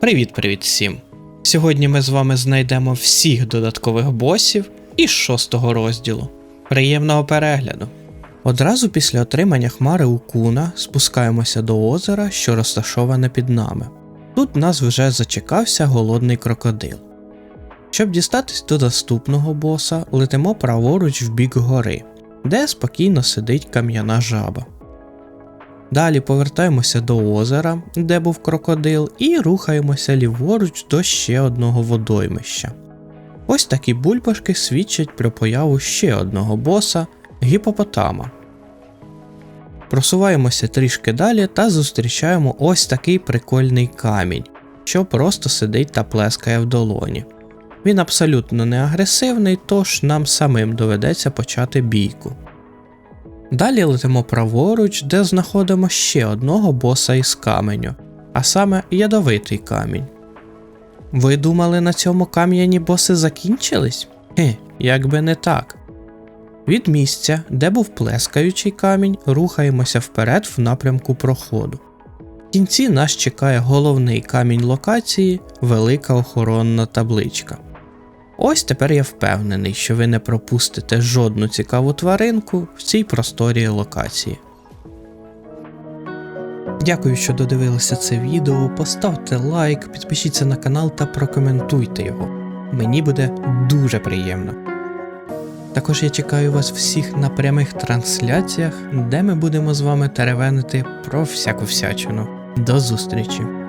Привіт-привіт всім! Сьогодні ми з вами знайдемо всіх додаткових босів із шостого розділу. Приємного перегляду! Одразу після отримання хмари Укуна спускаємося до озера, що розташоване під нами. Тут нас вже зачекався голодний крокодил. Щоб дістатись до наступного боса, летимо праворуч в бік гори, де спокійно сидить кам'яна жаба. Далі повертаємося до озера, де був крокодил, і рухаємося ліворуч до ще одного водоймища. Ось такі бульбашки свідчать про появу ще одного боса гіпопотама. Просуваємося трішки далі та зустрічаємо ось такий прикольний камінь, що просто сидить та плескає в долоні. Він абсолютно не агресивний, тож нам самим доведеться почати бійку. Далі летимо праворуч, де знаходимо ще одного боса із каменю, а саме ядовитий камінь. Ви думали, на цьому кам'яні боси закінчились? Хе, як би не так. Від місця, де був плескаючий камінь, рухаємося вперед в напрямку проходу. В кінці нас чекає головний камінь локації, велика охоронна табличка. Ось тепер я впевнений, що ви не пропустите жодну цікаву тваринку в цій просторі локації. Дякую, що додивилися це відео. Поставте лайк, підпишіться на канал та прокоментуйте його. Мені буде дуже приємно. Також я чекаю вас всіх на прямих трансляціях, де ми будемо з вами теревенити про всяку всячину. До зустрічі!